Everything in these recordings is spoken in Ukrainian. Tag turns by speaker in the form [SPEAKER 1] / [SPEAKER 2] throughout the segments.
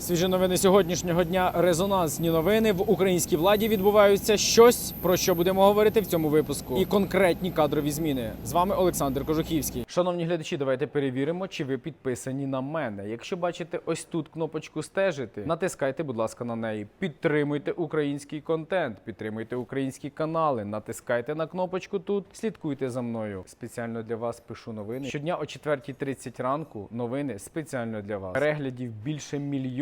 [SPEAKER 1] Свіжі новини сьогоднішнього дня. Резонансні новини в українській владі відбуваються щось про що будемо говорити в цьому випуску. І конкретні кадрові зміни. З вами Олександр Кожухівський. Шановні глядачі, давайте перевіримо, чи ви підписані на мене. Якщо бачите ось тут кнопочку стежити, натискайте, будь ласка, на неї. Підтримуйте український контент, підтримуйте українські канали. Натискайте на кнопочку тут. Слідкуйте за мною. Спеціально для вас пишу новини. Щодня о 4.30 ранку новини спеціально для вас. Переглядів більше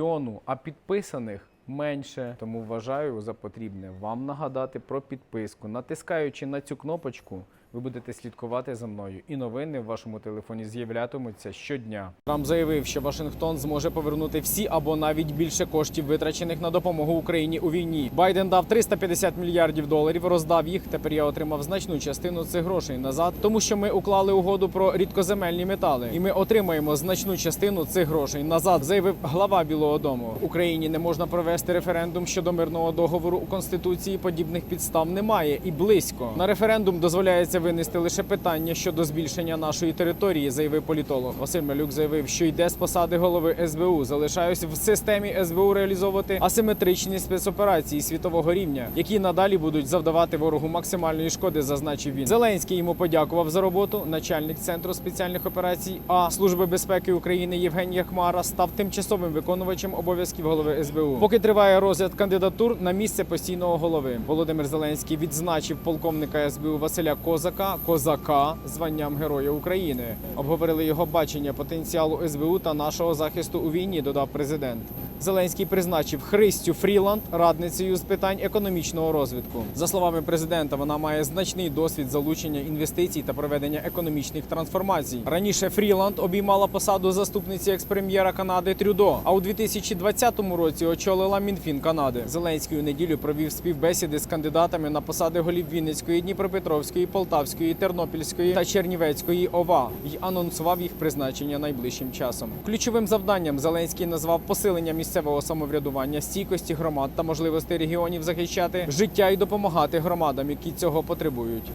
[SPEAKER 1] мільйону, а підписаних. Менше тому вважаю за потрібне вам нагадати про підписку. Натискаючи на цю кнопочку, ви будете слідкувати за мною, і новини в вашому телефоні з'являтимуться щодня. Трамп заявив, що Вашингтон зможе повернути всі або навіть більше коштів, витрачених на допомогу Україні у війні. Байден дав 350 мільярдів доларів, роздав їх. Тепер я отримав значну частину цих грошей назад, тому що ми уклали угоду про рідкоземельні метали, і ми отримаємо значну частину цих грошей назад. Заявив глава Білого Дому. Україні не можна провести референдум щодо мирного договору у конституції. Подібних підстав немає і близько. На референдум дозволяється винести лише питання щодо збільшення нашої території, заявив політолог. Василь Малюк заявив, що йде з посади голови СБУ. Залишаюсь в системі СБУ реалізовувати асиметричні спецоперації світового рівня, які надалі будуть завдавати ворогу максимальної шкоди, зазначив він. Зеленський йому подякував за роботу. Начальник центру спеціальних операцій А Служби безпеки України Євгенія Хмара став тимчасовим виконувачем обов'язків голови СБУ. Поки триває розгляд кандидатур на місце постійного голови. Володимир Зеленський відзначив полковника СБУ Василя Козака Козака званням Героя України. Обговорили його бачення потенціалу СБУ та нашого захисту у війні. Додав президент. Зеленський призначив Христю Фріланд радницею з питань економічного розвитку. За словами президента, вона має значний досвід залучення інвестицій та проведення економічних трансформацій. Раніше Фріланд обіймала посаду заступниці експрем'єра Канади Трюдо. А у 2020 році очолила Мінфін Канади. Зеленський у неділю провів співбесіди з кандидатами на посади голів Вінницької, Дніпропетровської, Полтавської, Тернопільської та Чернівецької ОВА і анонсував їх призначення найближчим часом. Ключовим завданням Зеленський назвав посилення місцевого самоврядування, стійкості громад та можливості регіонів захищати життя і допомагати громадам, які цього потребують.